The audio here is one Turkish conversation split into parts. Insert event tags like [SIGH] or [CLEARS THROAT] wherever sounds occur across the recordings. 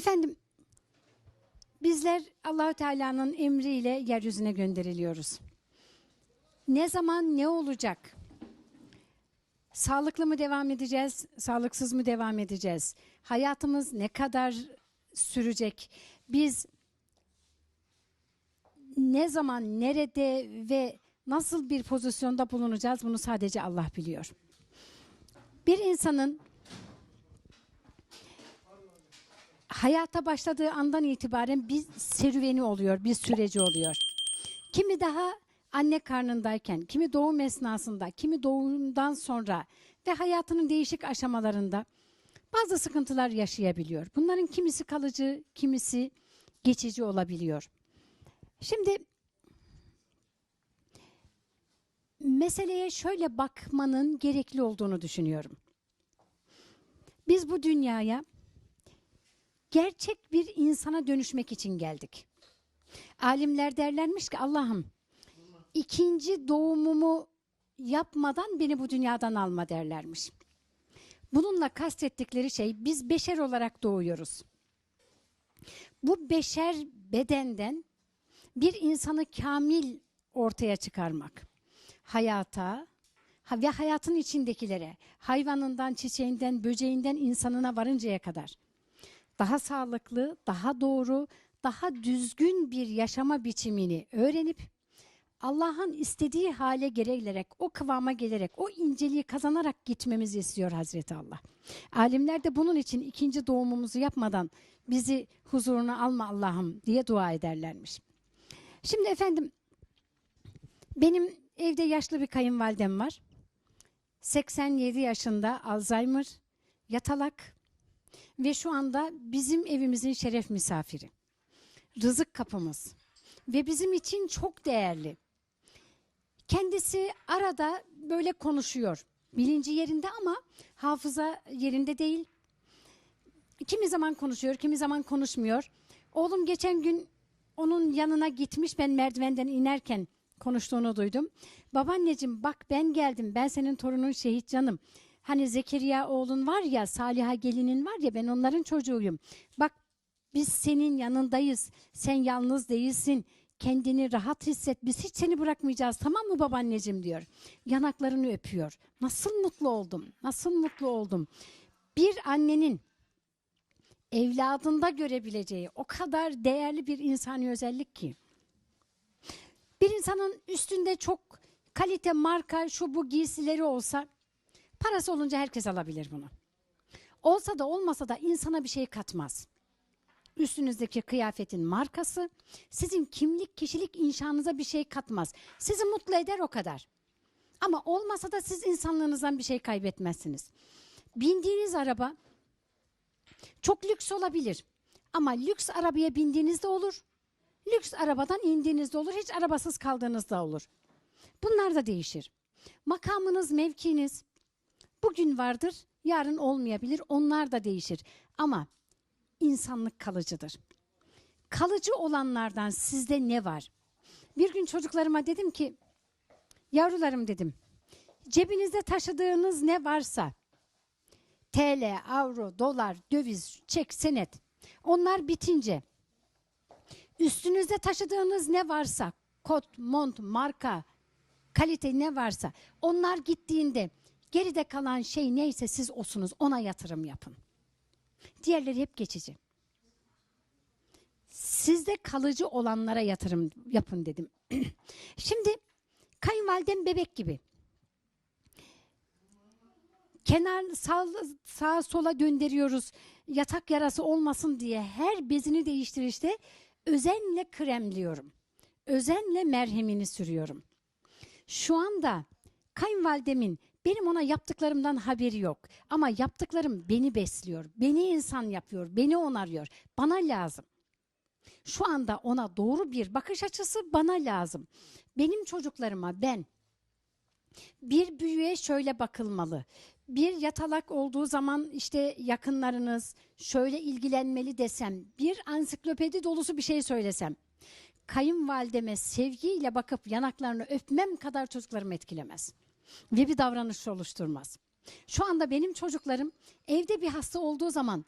Efendim bizler Allahü Teala'nın emriyle yeryüzüne gönderiliyoruz. Ne zaman ne olacak? Sağlıklı mı devam edeceğiz, sağlıksız mı devam edeceğiz? Hayatımız ne kadar sürecek? Biz ne zaman, nerede ve nasıl bir pozisyonda bulunacağız bunu sadece Allah biliyor. Bir insanın hayata başladığı andan itibaren bir serüveni oluyor, bir süreci oluyor. Kimi daha anne karnındayken, kimi doğum esnasında, kimi doğumdan sonra ve hayatının değişik aşamalarında bazı sıkıntılar yaşayabiliyor. Bunların kimisi kalıcı, kimisi geçici olabiliyor. Şimdi meseleye şöyle bakmanın gerekli olduğunu düşünüyorum. Biz bu dünyaya gerçek bir insana dönüşmek için geldik. Alimler derlermiş ki Allah'ım ikinci doğumumu yapmadan beni bu dünyadan alma derlermiş. Bununla kastettikleri şey biz beşer olarak doğuyoruz. Bu beşer bedenden bir insanı kamil ortaya çıkarmak. Hayata ha- ve hayatın içindekilere, hayvanından, çiçeğinden, böceğinden insanına varıncaya kadar daha sağlıklı, daha doğru, daha düzgün bir yaşama biçimini öğrenip Allah'ın istediği hale gelerek, o kıvama gelerek, o inceliği kazanarak gitmemizi istiyor Hazreti Allah. Alimler de bunun için ikinci doğumumuzu yapmadan bizi huzuruna alma Allah'ım diye dua ederlermiş. Şimdi efendim benim evde yaşlı bir kayınvalidem var. 87 yaşında Alzheimer, yatalak ve şu anda bizim evimizin şeref misafiri. Rızık kapımız ve bizim için çok değerli. Kendisi arada böyle konuşuyor. Bilinci yerinde ama hafıza yerinde değil. Kimi zaman konuşuyor, kimi zaman konuşmuyor. Oğlum geçen gün onun yanına gitmiş. Ben merdivenden inerken konuştuğunu duydum. Babaanneciğim bak ben geldim. Ben senin torunun şehit canım. Hani Zekeriya oğlun var ya, Saliha gelinin var ya ben onların çocuğuyum. Bak biz senin yanındayız. Sen yalnız değilsin. Kendini rahat hisset. Biz hiç seni bırakmayacağız tamam mı babaanneciğim diyor. Yanaklarını öpüyor. Nasıl mutlu oldum. Nasıl mutlu oldum. Bir annenin evladında görebileceği o kadar değerli bir insani özellik ki. Bir insanın üstünde çok kalite, marka, şu bu giysileri olsa parası olunca herkes alabilir bunu. Olsa da olmasa da insana bir şey katmaz. Üstünüzdeki kıyafetin markası sizin kimlik, kişilik inşanıza bir şey katmaz. Sizi mutlu eder o kadar. Ama olmasa da siz insanlığınızdan bir şey kaybetmezsiniz. Bindiğiniz araba çok lüks olabilir. Ama lüks arabaya bindiğinizde olur. Lüks arabadan indiğinizde olur. Hiç arabasız kaldığınızda olur. Bunlar da değişir. Makamınız, mevkiniz bugün vardır, yarın olmayabilir. Onlar da değişir. Ama insanlık kalıcıdır. Kalıcı olanlardan sizde ne var? Bir gün çocuklarıma dedim ki, yavrularım dedim, cebinizde taşıdığınız ne varsa, TL, avro, dolar, döviz, çek, senet. Onlar bitince üstünüzde taşıdığınız ne varsa, kot, mont, marka, kalite ne varsa onlar gittiğinde geride kalan şey neyse siz osunuz ona yatırım yapın. Diğerleri hep geçici. Sizde kalıcı olanlara yatırım yapın dedim. [CLEARS THROAT] Şimdi kayınvalidem bebek gibi kenar sağ, sağa sola döndürüyoruz. Yatak yarası olmasın diye her bezini değiştirişte özenle kremliyorum. Özenle merhemini sürüyorum. Şu anda kayınvalidemin benim ona yaptıklarımdan haberi yok. Ama yaptıklarım beni besliyor. Beni insan yapıyor. Beni onarıyor. Bana lazım. Şu anda ona doğru bir bakış açısı bana lazım. Benim çocuklarıma ben bir büyüye şöyle bakılmalı. Bir yatalak olduğu zaman işte yakınlarınız şöyle ilgilenmeli desem, bir ansiklopedi dolusu bir şey söylesem, kayınvalideme sevgiyle bakıp yanaklarını öpmem kadar çocuklarımı etkilemez. Ve bir davranış oluşturmaz. Şu anda benim çocuklarım evde bir hasta olduğu zaman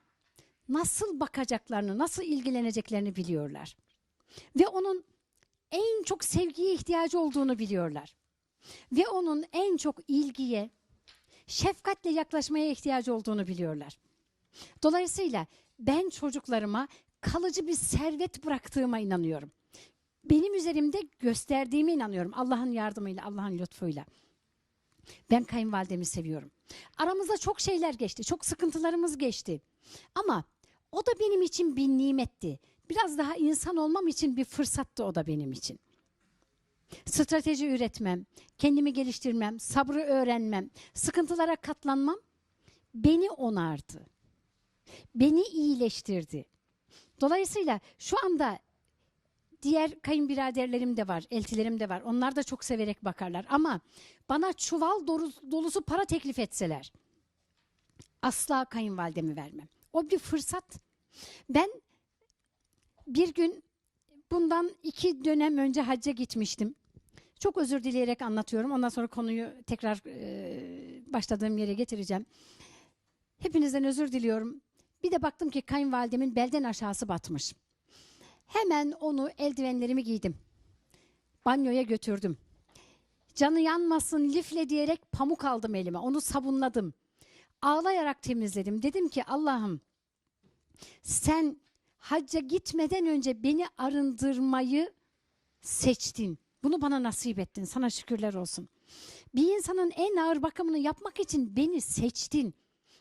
nasıl bakacaklarını, nasıl ilgileneceklerini biliyorlar. Ve onun en çok sevgiye ihtiyacı olduğunu biliyorlar. Ve onun en çok ilgiye, şefkatle yaklaşmaya ihtiyacı olduğunu biliyorlar. Dolayısıyla ben çocuklarıma kalıcı bir servet bıraktığıma inanıyorum. Benim üzerimde gösterdiğime inanıyorum. Allah'ın yardımıyla, Allah'ın lütfuyla. Ben kayınvalidemi seviyorum. Aramızda çok şeyler geçti, çok sıkıntılarımız geçti. Ama o da benim için bir nimetti. Biraz daha insan olmam için bir fırsattı o da benim için. Strateji üretmem, kendimi geliştirmem, sabrı öğrenmem, sıkıntılara katlanmam beni onardı. Beni iyileştirdi. Dolayısıyla şu anda diğer kayınbiraderlerim de var, eltilerim de var. Onlar da çok severek bakarlar. Ama bana çuval dolusu, para teklif etseler asla kayınvalidemi vermem. O bir fırsat. Ben bir gün bundan iki dönem önce hacca gitmiştim. Çok özür dileyerek anlatıyorum. Ondan sonra konuyu tekrar e, başladığım yere getireceğim. Hepinizden özür diliyorum. Bir de baktım ki kayınvalidemin belden aşağısı batmış. Hemen onu eldivenlerimi giydim. Banyoya götürdüm. Canı yanmasın lifle diyerek pamuk aldım elime. Onu sabunladım. Ağlayarak temizledim. Dedim ki Allah'ım sen hacca gitmeden önce beni arındırmayı seçtin. Bunu bana nasip ettin. Sana şükürler olsun. Bir insanın en ağır bakımını yapmak için beni seçtin.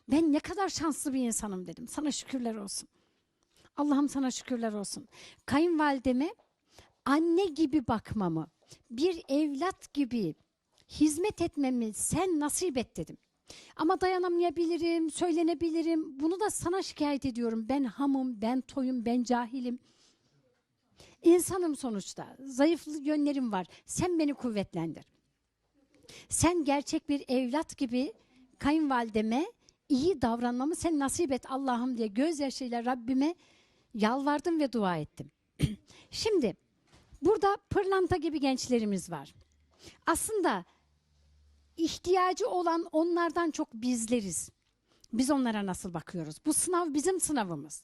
Ben ne kadar şanslı bir insanım dedim. Sana şükürler olsun. Allah'ım sana şükürler olsun. Kayınvalideme anne gibi bakmamı, bir evlat gibi hizmet etmemi sen nasip et dedim. Ama dayanamayabilirim, söylenebilirim. Bunu da sana şikayet ediyorum. Ben hamım, ben toyum, ben cahilim. İnsanım sonuçta. Zayıf yönlerim var. Sen beni kuvvetlendir. Sen gerçek bir evlat gibi kayınvalideme iyi davranmamı sen nasip et Allah'ım diye gözyaşıyla Rabbime yalvardım ve dua ettim. [CLEARS THROAT] Şimdi burada pırlanta gibi gençlerimiz var. Aslında ihtiyacı olan onlardan çok bizleriz. Biz onlara nasıl bakıyoruz? Bu sınav bizim sınavımız.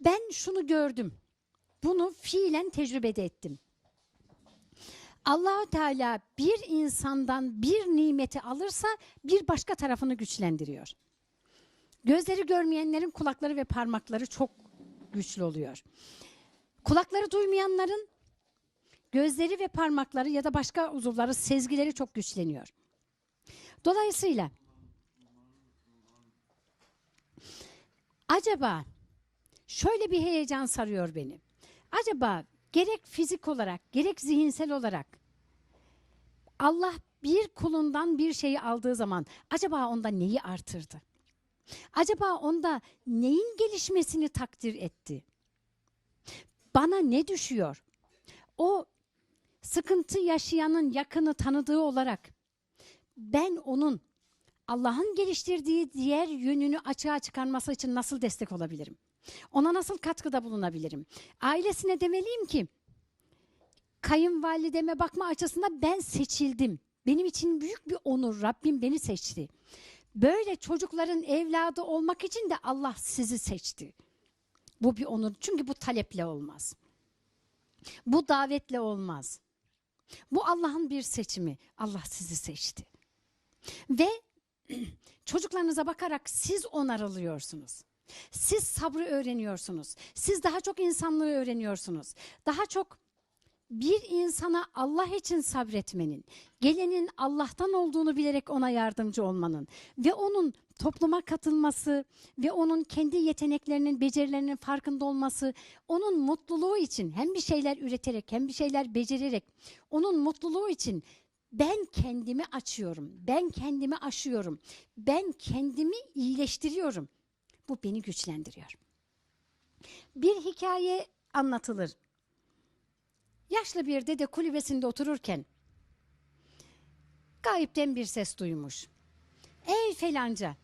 Ben şunu gördüm. Bunu fiilen tecrübede ettim. Allahu Teala bir insandan bir nimeti alırsa bir başka tarafını güçlendiriyor. Gözleri görmeyenlerin kulakları ve parmakları çok güçlü oluyor. Kulakları duymayanların gözleri ve parmakları ya da başka uzuvları, sezgileri çok güçleniyor. Dolayısıyla acaba şöyle bir heyecan sarıyor beni. Acaba gerek fizik olarak, gerek zihinsel olarak Allah bir kulundan bir şeyi aldığı zaman acaba onda neyi artırdı? Acaba onda neyin gelişmesini takdir etti? Bana ne düşüyor? O sıkıntı yaşayanın yakını tanıdığı olarak ben onun Allah'ın geliştirdiği diğer yönünü açığa çıkarması için nasıl destek olabilirim? Ona nasıl katkıda bulunabilirim? Ailesine demeliyim ki kayınvalideme bakma açısından ben seçildim. Benim için büyük bir onur. Rabbim beni seçti. Böyle çocukların evladı olmak için de Allah sizi seçti. Bu bir onur. Çünkü bu taleple olmaz. Bu davetle olmaz. Bu Allah'ın bir seçimi. Allah sizi seçti. Ve [CLEARS THROAT] çocuklarınıza bakarak siz onarılıyorsunuz. Siz sabrı öğreniyorsunuz. Siz daha çok insanlığı öğreniyorsunuz. Daha çok bir insana Allah için sabretmenin, gelenin Allah'tan olduğunu bilerek ona yardımcı olmanın ve onun topluma katılması ve onun kendi yeteneklerinin, becerilerinin farkında olması, onun mutluluğu için hem bir şeyler üreterek hem bir şeyler becererek onun mutluluğu için ben kendimi açıyorum, ben kendimi aşıyorum, ben kendimi iyileştiriyorum. Bu beni güçlendiriyor. Bir hikaye anlatılır. Yaşlı bir dede kulübesinde otururken gayipten bir ses duymuş. Ey felanca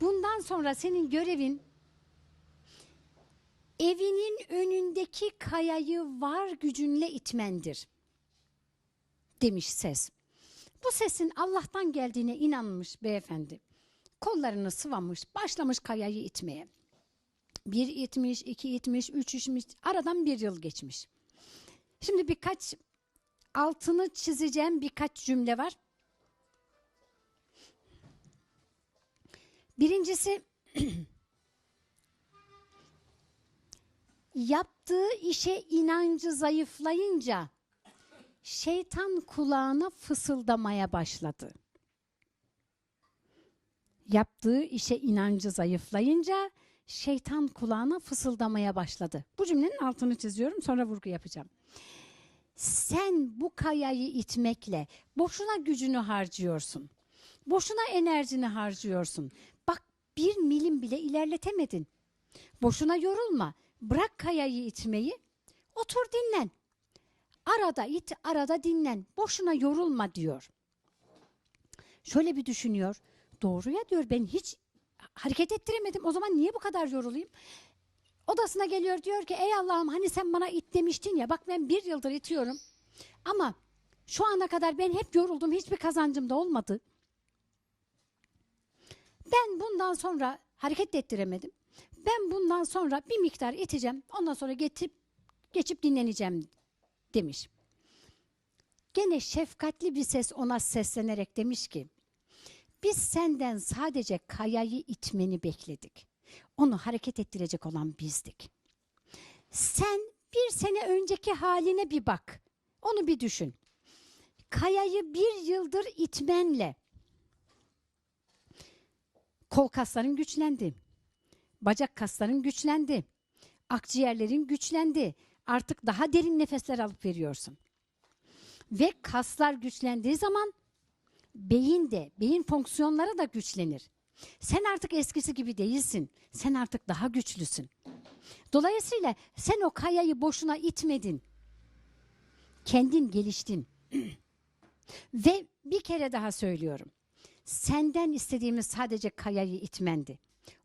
bundan sonra senin görevin evinin önündeki kayayı var gücünle itmendir demiş ses. Bu sesin Allah'tan geldiğine inanmış beyefendi. kollarını sıvamış, başlamış kayayı itmeye. Bir itmiş, iki itmiş, üç itmiş, aradan bir yıl geçmiş. Şimdi birkaç altını çizeceğim birkaç cümle var. Birincisi [CLEARS THROAT] yaptığı işe inancı zayıflayınca şeytan kulağına fısıldamaya başladı. Yaptığı işe inancı zayıflayınca şeytan kulağına fısıldamaya başladı. Bu cümlenin altını çiziyorum sonra vurgu yapacağım. Sen bu kayayı itmekle boşuna gücünü harcıyorsun. Boşuna enerjini harcıyorsun. Bak bir milim bile ilerletemedin. Boşuna yorulma. Bırak kayayı itmeyi. Otur dinlen. Arada it, arada dinlen. Boşuna yorulma diyor. Şöyle bir düşünüyor. Doğru ya diyor ben hiç hareket ettiremedim. O zaman niye bu kadar yorulayım? Odasına geliyor diyor ki ey Allah'ım hani sen bana it demiştin ya bak ben bir yıldır itiyorum. Ama şu ana kadar ben hep yoruldum hiçbir kazancım da olmadı. Ben bundan sonra hareket ettiremedim. Ben bundan sonra bir miktar iteceğim. Ondan sonra geçip geçip dinleneceğim demiş. Gene şefkatli bir ses ona seslenerek demiş ki biz senden sadece kayayı itmeni bekledik. Onu hareket ettirecek olan bizdik. Sen bir sene önceki haline bir bak. Onu bir düşün. Kayayı bir yıldır itmenle kol kasların güçlendi. Bacak kasların güçlendi. Akciğerlerin güçlendi. Artık daha derin nefesler alıp veriyorsun. Ve kaslar güçlendiği zaman beyin de, beyin fonksiyonları da güçlenir. Sen artık eskisi gibi değilsin. Sen artık daha güçlüsün. Dolayısıyla sen o kayayı boşuna itmedin. Kendin geliştin. [CLEARS THROAT] Ve bir kere daha söylüyorum. Senden istediğimiz sadece kayayı itmendi.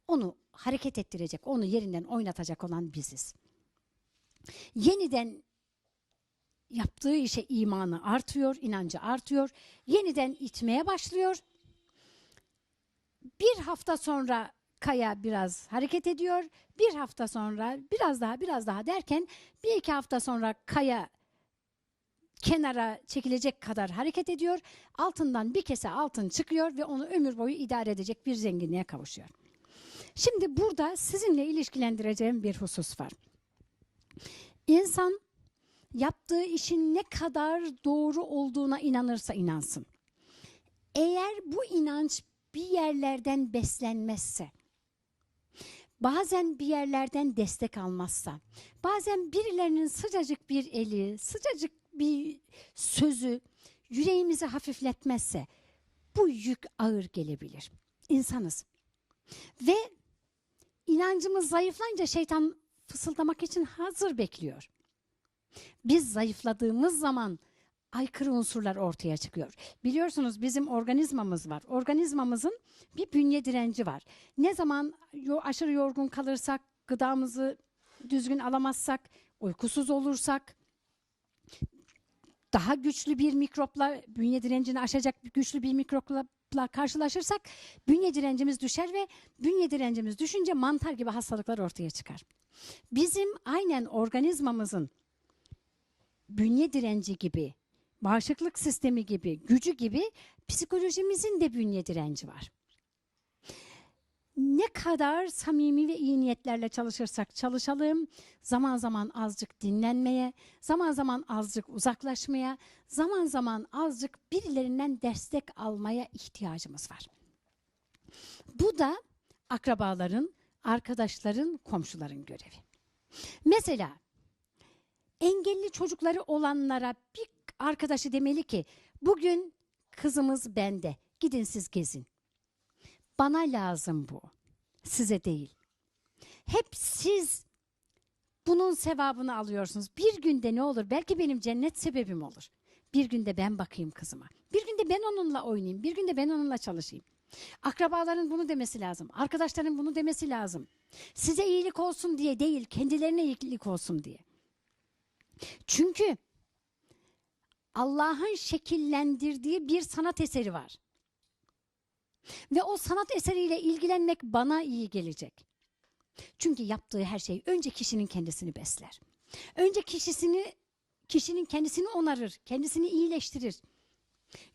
Onu hareket ettirecek, onu yerinden oynatacak olan biziz. Yeniden yaptığı işe imanı artıyor, inancı artıyor. Yeniden itmeye başlıyor. Bir hafta sonra kaya biraz hareket ediyor. Bir hafta sonra biraz daha biraz daha derken bir iki hafta sonra kaya kenara çekilecek kadar hareket ediyor. Altından bir kese altın çıkıyor ve onu ömür boyu idare edecek bir zenginliğe kavuşuyor. Şimdi burada sizinle ilişkilendireceğim bir husus var. İnsan yaptığı işin ne kadar doğru olduğuna inanırsa inansın. Eğer bu inanç bir yerlerden beslenmezse, bazen bir yerlerden destek almazsa, bazen birilerinin sıcacık bir eli, sıcacık bir sözü yüreğimizi hafifletmezse bu yük ağır gelebilir. İnsanız. Ve inancımız zayıflayınca şeytan fısıldamak için hazır bekliyor. Biz zayıfladığımız zaman aykırı unsurlar ortaya çıkıyor. Biliyorsunuz bizim organizmamız var. Organizmamızın bir bünye direnci var. Ne zaman aşırı yorgun kalırsak, gıdamızı düzgün alamazsak, uykusuz olursak, daha güçlü bir mikropla, bünye direncini aşacak güçlü bir mikropla karşılaşırsak bünye direncimiz düşer ve bünye direncimiz düşünce mantar gibi hastalıklar ortaya çıkar. Bizim aynen organizmamızın bünye direnci gibi, bağışıklık sistemi gibi, gücü gibi psikolojimizin de bünye direnci var. Ne kadar samimi ve iyi niyetlerle çalışırsak çalışalım, zaman zaman azıcık dinlenmeye, zaman zaman azıcık uzaklaşmaya, zaman zaman azıcık birilerinden destek almaya ihtiyacımız var. Bu da akrabaların, arkadaşların, komşuların görevi. Mesela engelli çocukları olanlara bir arkadaşı demeli ki bugün kızımız bende gidin siz gezin. Bana lazım bu size değil. Hep siz bunun sevabını alıyorsunuz. Bir günde ne olur belki benim cennet sebebim olur. Bir günde ben bakayım kızıma. Bir günde ben onunla oynayayım. Bir günde ben onunla çalışayım. Akrabaların bunu demesi lazım. Arkadaşların bunu demesi lazım. Size iyilik olsun diye değil, kendilerine iyilik olsun diye. Çünkü Allah'ın şekillendirdiği bir sanat eseri var. Ve o sanat eseriyle ilgilenmek bana iyi gelecek. Çünkü yaptığı her şey önce kişinin kendisini besler. Önce kişisini kişinin kendisini onarır, kendisini iyileştirir.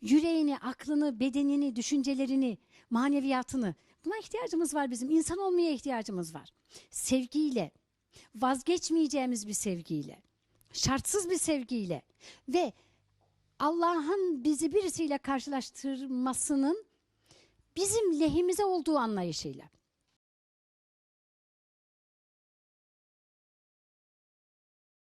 Yüreğini, aklını, bedenini, düşüncelerini, maneviyatını. Buna ihtiyacımız var bizim. İnsan olmaya ihtiyacımız var. Sevgiyle, vazgeçmeyeceğimiz bir sevgiyle, şartsız bir sevgiyle ve Allah'ın bizi birisiyle karşılaştırmasının bizim lehimize olduğu anlayışıyla.